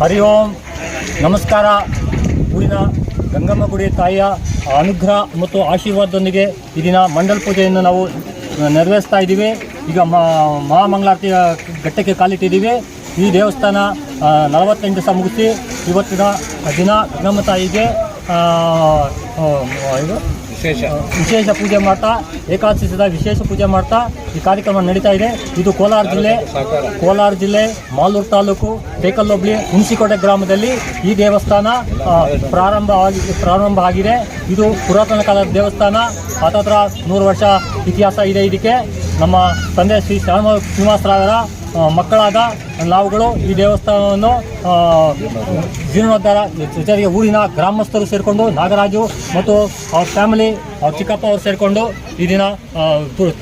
ಹರಿ ಓಂ. ನಮಸ್ಕಾರ. ಊರಿನ ಗಂಗಮ್ಮ ಗುಡಿ ತಾಯಿಯ ಅನುಗ್ರಹ ಮತ್ತು ಆಶೀರ್ವಾದದೊಂದಿಗೆ ಈ ದಿನ ಮಂಡಲ ಪೂಜೆಯನ್ನು ನಾವು ನೆರವೇರಿಸ್ತಾ ಇದ್ದೀವಿ. ಈಗ ಮಹಾಮಂಗಳಾರತಿಯ ಘಟ್ಟಕ್ಕೆ ಕಾಲಿಟ್ಟಿದ್ದೀವಿ. ಈ ದೇವಸ್ಥಾನ ನಲವತ್ತೆಂಟು ದಿವಸ ಮುಗಿಸಿ ಇವತ್ತಿನ ದಿನ ಗಂಗಮ್ಮ ತಾಯಿಗೆ ಇದು ವಿಶೇಷ. ವಿಶೇಷ ಪೂಜೆ ಮಾಡ್ತಾ ಏಕಾದಶಿ ದಿವಸ ವಿಶೇಷ ಪೂಜೆ ಮಾಡ್ತಾ ಈ ಕಾರ್ಯಕ್ರಮ ನಡೀತಾ ಇದೆ. ಇದು ಕೋಲಾರ ಜಿಲ್ಲೆ ಕೋಲಾರ ಜಿಲ್ಲೆ ಮಾಲೂರು ತಾಲೂಕು ಬೇಕಲ್ ಹೋಬಳಿ ಹುಣಸಿಕೋಟೆ ಗ್ರಾಮದಲ್ಲಿ ಈ ದೇವಸ್ಥಾನ ಪ್ರಾರಂಭ ಆಗಿ ಪ್ರಾರಂಭ ಆಗಿದೆ. ಇದು ಪುರಾತನ ಕಾಲದ ದೇವಸ್ಥಾನ. ಹತ್ತತ್ರ ನೂರು ವರ್ಷ ಇತಿಹಾಸ ಇದೆ ಇದಕ್ಕೆ. ನಮ್ಮ ತಂದೆ ಶ್ರೀ ಶ್ರೀನಿವಾಸರಾಯರ ಮಕ್ಕಳಾದ ನಾವುಗಳು ಈ ದೇವಸ್ಥಾನವನ್ನು ಜೀರ್ಣೋದ್ಧಾರ ಜೊತೆಗೆ ಊರಿನ ಗ್ರಾಮಸ್ಥರು ಸೇರಿಕೊಂಡು ನಾಗರಾಜು ಮತ್ತು ಅವ್ರ ಫ್ಯಾಮಿಲಿ ಅವ್ರ ಚಿಕ್ಕಪ್ಪ ಅವರು ಸೇರಿಕೊಂಡು ಈ ದಿನ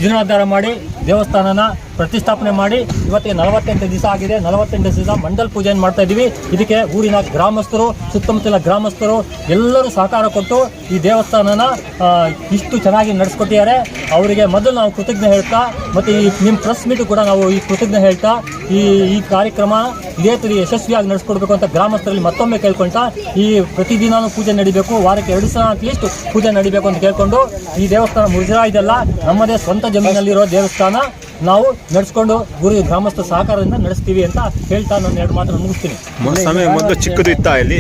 ಜೀರ್ಣೋದ್ಧಾರ ಮಾಡಿ ದೇವಸ್ಥಾನನ ಪ್ರತಿಷ್ಠಾಪನೆ ಮಾಡಿ ಇವತ್ತಿಗೆ ನಲವತ್ತೆಂಟು ದಿವಸ ಆಗಿದೆ. ನಲವತ್ತೆಂಟು ದಿವಸ ಮಂಡಲ್ ಪೂಜೆಯನ್ನು ಮಾಡ್ತಾ ಇದ್ದೀವಿ ಇದಕ್ಕೆ ಊರಿನ ಗ್ರಾಮಸ್ಥರು, ಸುತ್ತಮುತ್ತಲ ಗ್ರಾಮಸ್ಥರು ಎಲ್ಲರೂ ಸಹಕಾರ ಕೊಟ್ಟು ಈ ದೇವಸ್ಥಾನನ ಇಷ್ಟು ಚೆನ್ನಾಗಿ ನಡೆಸ್ಕೊಟ್ಟಿದ್ದಾರೆ. ಅವರಿಗೆ ಮೊದಲು ನಾವು ಕೃತಜ್ಞ ಹೇಳ್ತಾ, ಮತ್ತು ಈ ನಿಮ್ಮ ಪ್ರೆಸ್ ಮೀಟು ಕೂಡ ನಾವು ಈ ಕೃತಜ್ಞ ಹೇಳ್ತಾ, ಈ ಈ ಕಾರ್ಯಕ್ರಮ ಇದೇ ತರ ಯಶಸ್ವಿಯಾಗಿ ನಡೆಸ್ಕೊಡ್ಬೇಕು ಅಂತ ಗ್ರಾಮಸ್ಥರಲ್ಲಿ ಮತ್ತೊಮ್ಮೆ ಕೇಳ್ಕೊಳ್ತಾ ಈ ಪ್ರತಿದಿನಾನು ಪೂಜೆ ನಡಿಬೇಕು ವಾರಕ್ಕೆ ಎರಡು ಸಲ ಅಟ್ಲೀಸ್ಟ್ ಪೂಜೆ ನಡಿಬೇಕು ಅಂತ ಕೇಳ್ಕೊಂಡು ಈ ದೇವಸ್ಥಾನ ಮುಜರಾಯಿದಲ್ಲ ನಮ್ಮದೇ ಸ್ವಂತ ಜಮೀನಲ್ಲಿರೋ ದೇವಸ್ಥಾನ ನಾವು ನಡೆಸ್ಕೊಂಡು ಗುರು ಗ್ರಾಮಸ್ಥ ಸಹಕಾರದಿಂದ ನಡೆಸ್ತೀವಿ ಅಂತ ಹೇಳ್ತಾ ನಾನು ಎರಡು ಮಾತ್ರ ಮುಗಿಸ್ತೀನಿ. ಮೊದಲು ಚಿಕ್ಕದು ಇತ್ತ ಇಲ್ಲಿ?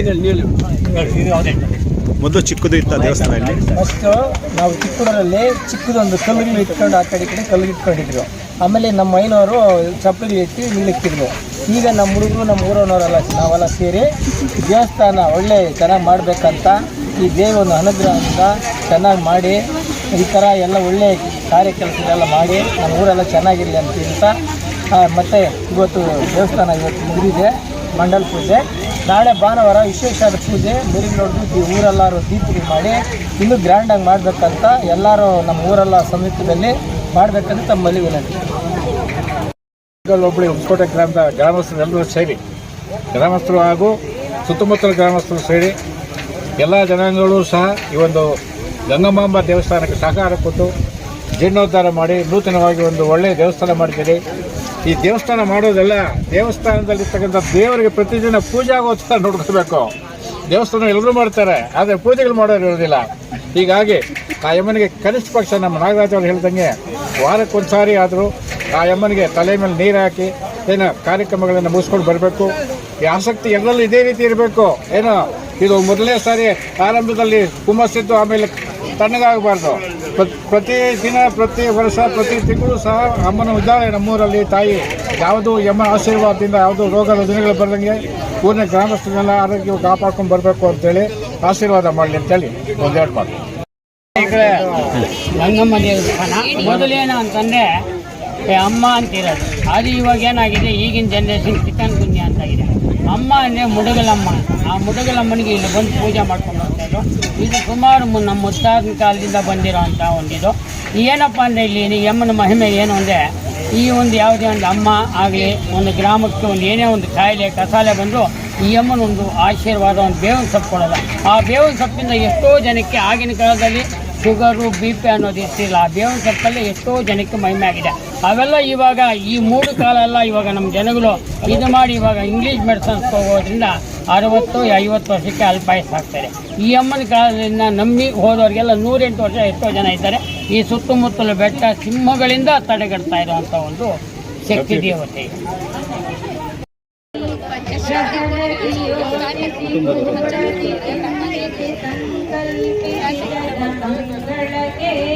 ಮೊದಲು ಚಿಕ್ಕದು ಇತ್ತ ದೇವಸ್ಥಾನ ಇಲ್ಲಿ? ಫಸ್ಟ್ ನಾವು ಚಿಕ್ಕದರಲ್ಲಿ ಚಿಕ್ಕದೊಂದು ಕಲ್ಲುಗಳು ಇಟ್ಕೊಂಡು ಆ ಕಡೆ ಕಡೆ ಕಲ್ಲು ಇಟ್ಕೊಂಡಿದ್ರು. ಆಮೇಲೆ ನಮ್ಮ ಮೈನವರು ಚಪ್ಪಲಿ ಎತ್ತಿ ನಿಲ್ಲಿಕ್ತಿದ್ರು ಈಗ ನಮ್ಮ ಹುಡುಗರು ನಮ್ಮ ಊರವನವರೆಲ್ಲ ನಾವೆಲ್ಲ ಸೇರಿ ದೇವಸ್ಥಾನ ಒಳ್ಳೆ ಚೆನ್ನಾಗಿ ಮಾಡಬೇಕಂತ ಈ ದೇವನ ಅನುಗ್ರಹದಿಂದ ಚೆನ್ನಾಗಿ ಮಾಡಿ ಈ ಥರ ಎಲ್ಲ ಒಳ್ಳೆ ಕಾರ್ಯ ಕೆಲಸಗಳೆಲ್ಲ ಮಾಡಿ ನಮ್ಮ ಊರೆಲ್ಲ ಚೆನ್ನಾಗಿರಲಿ ಅಂತ ಆ, ಮತ್ತೆ ಇವತ್ತು ದೇವಸ್ಥಾನ ಇವತ್ತು ಮುಗಿದಿದೆ ಮಂಡಲ ಪೂಜೆ. ನಾಳೆ ಭಾನುವಾರ ವಿಶೇಷವಾದ ಪೂಜೆ ಮೆರುಗು ಈ ಊರೆಲ್ಲರೂ ದೀಪಿಗೆ ಮಾಡಿ ಇನ್ನೂ ಗ್ರ್ಯಾಂಡಾಗಿ ಮಾಡಬೇಕಂತ ಎಲ್ಲರೂ ನಮ್ಮ ಊರೆಲ್ಲ ಸಮೀಪದಲ್ಲಿ ಮಾಡಬೇಕಂತ ತಮ್ಮಲ್ಲಿ ವಿನಂತಿ. ಒಬ್ಬಳಿ ಹೊಸಕೋಟೆ ಗ್ರಾಮದ ಗ್ರಾಮಸ್ಥರು ಎಲ್ಲರೂ ಸೇರಿ, ಗ್ರಾಮಸ್ಥರು ಹಾಗೂ ಸುತ್ತಮುತ್ತಲ ಗ್ರಾಮಸ್ಥರು ಸೇರಿ ಎಲ್ಲ ಜನಾಂಗಗಳು ಸಹ ಈ ಒಂದು ಗಂಗಮಾಂಬ ದೇವಸ್ಥಾನಕ್ಕೆ ಸಹಕಾರ ಕೊಟ್ಟು ಜೀರ್ಣೋದ್ಧಾರ ಮಾಡಿ ನೂತನವಾಗಿ ಒಂದು ಒಳ್ಳೆಯ ದೇವಸ್ಥಾನ ಮಾಡಿದ್ದೀರಿ. ಈ ದೇವಸ್ಥಾನ ಮಾಡೋದೆಲ್ಲ ದೇವಸ್ಥಾನದಲ್ಲಿರ್ತಕ್ಕಂಥ ದೇವರಿಗೆ ಪ್ರತಿದಿನ ಪೂಜೆ ಆಗೋ ನೋಡ್ಕೋಬೇಕು ದೇವಸ್ಥಾನ ಎಲ್ಲರೂ ಮಾಡ್ತಾರೆ, ಆದರೆ ಪೂಜೆಗಳು ಮಾಡೋರು ಇರೋದಿಲ್ಲ. ಹೀಗಾಗಿ ಆ ಯಮನಿಗೆ ಕನಿಷ್ಠ ಪಕ್ಷ ನಮ್ಮ ನಾಗರಾಜ್ ಅವರು ಹೇಳ್ದಂಗೆ ವಾರಕ್ಕೊಂದು ಸಾರಿ ಆದರೂ ಆ ಅಮ್ಮನಿಗೆ ತಲೆ ಮೇಲೆ ನೀರು ಹಾಕಿ ಏನು ಕಾರ್ಯಕ್ರಮಗಳನ್ನು ಮುಗಿಸ್ಕೊಂಡು ಬರಬೇಕು. ಈ ಆಸಕ್ತಿ ಎಲ್ಲರಲ್ಲೂ ಇದೇ ರೀತಿ ಇರಬೇಕು. ಏನು ಇದು ಮೊದಲನೇ ಸಾರಿ ಆರಂಭದಲ್ಲಿ ಹುಮ್ಮಸ್ಸಿದ್ದು ಆಮೇಲೆ ತಣ್ಣಗಾಗಬಾರ್ದು. ಪ್ರ- ಪ್ರತಿ ದಿನ, ಪ್ರತಿ ವರ್ಷ, ಪ್ರತಿ ತಿಂಗಳು ಸಹ ಅಮ್ಮನ ಇದ್ದಾಳೆ ನಮ್ಮೂರಲ್ಲಿ ತಾಯಿ ಯಾವುದು ಯಮ್ಮ ಆಶೀರ್ವಾದದಿಂದ ಯಾವುದು ರೋಗ ರುಜಿನಗಳು ಬರ್ದಂಗೆ ಊರಿನ ಗ್ರಾಮಸ್ಥರನ್ನೆಲ್ಲ ಆರೋಗ್ಯ ಕಾಪಾಡ್ಕೊಂಡು ಬರಬೇಕು ಅಂತೇಳಿ ಆಶೀರ್ವಾದ ಮಾಡಲಿ ಅಂತೇಳಿ ಒಂದೆರಡು ಮಾತು. ಗಂಗಮ್ಮ ದೇವಸ್ಥಾನ ಮೊದಲೇನು ಅಂತಂದರೆ ಅಮ್ಮ ಅಂತಿರೋದು. ಅದು ಇವಾಗ ಏನಾಗಿದೆ? ಈಗಿನ ಜನ್ರೇಷನ್ ಚಿಕನ್ ಅಂತ ಅಂತಾಗಿದೆ ಅಮ್ಮ ಅಂದರೆ ಮುಡುಗಲಮ್ಮ ಆ ಮುಡುಗಲಮ್ಮನಿಗೆ ಇಲ್ಲಿ ಬಂದು ಪೂಜೆ ಮಾಡ್ಕೊಂಡು ಹೋಗ್ತಾಯಿದ್ರು ಇದು ಸುಮಾರು ನಮ್ಮ ಮುತ್ತಾದಿನ ಕಾಲದಿಂದ ಬಂದಿರೋ ಅಂಥ ಒಂದಿದು. ಏನಪ್ಪ ಅಂದರೆ ಇಲ್ಲಿ ಯಮ್ಮನ ಮಹಿಮೆ ಏನು ಅಂದರೆ, ಈ ಒಂದು ಯಾವುದೇ ಒಂದು ಅಮ್ಮ ಆಗಲಿ, ಒಂದು ಗ್ರಾಮಕ್ಕೆ ಒಂದು ಏನೇ ಒಂದು ಕಾಯಿಲೆ, ಕಸಾಲೆ ಬಂದರೂ, ಈ ಅಮ್ಮನ ಒಂದು ಆಶೀರ್ವಾದ, ಒಂದು ಬೇವಿನ ಸೊಪ್ಪು ಕೊಡೋಲ್ಲ. ಆ ಬೇವಿನ ಸೊಪ್ಪಿಂದ ಎಷ್ಟೋ ಜನಕ್ಕೆ ಆಗಿನ ಕಾಲದಲ್ಲಿ ಶುಗರು ಬಿ ಪಿ ಅನ್ನೋದು ಇರ್ತಿಲ್ಲ ಆ ಬೇವಿನ ಸೊಪ್ಪಲ್ಲಿ ಎಷ್ಟೋ ಜನಕ್ಕೆ ಮಹಿಮೆ ಆಗಿದೆ. ಅವೆಲ್ಲ ಇವಾಗ ಈ ಮೂರು ಕಾಲ ಎಲ್ಲ ಇವಾಗ ನಮ್ಮ ಜನಗಳು ಇದು ಮಾಡಿ ಇವಾಗ ಇಂಗ್ಲೀಷ್ ಮೆಡಿಸನ್ಸ್ ಹೋಗೋದ್ರಿಂದ ಅರವತ್ತು ಐವತ್ತು ವರ್ಷಕ್ಕೆ ಅಲ್ಪಾಯಸ ಆಗ್ತಾರೆ. ಈ ಅಮ್ಮನ ಕಾಲದಿಂದ ನಂಬಿ ಹೋದವರಿಗೆಲ್ಲ ನೂರೆಂಟು ವರ್ಷ ಎಷ್ಟೋ ಜನ ಇದ್ದಾರೆ. ಈ ಸುತ್ತಮುತ್ತಲು ಬೆಟ್ಟ ಸಿಂಹಗಳಿಂದ ತಡೆಗಟ್ತಾ ಇರುವಂಥ ಒಂದು ಶಕ್ತಿ ದೇವತೆ. ಸಂಕಲ್ಪಿ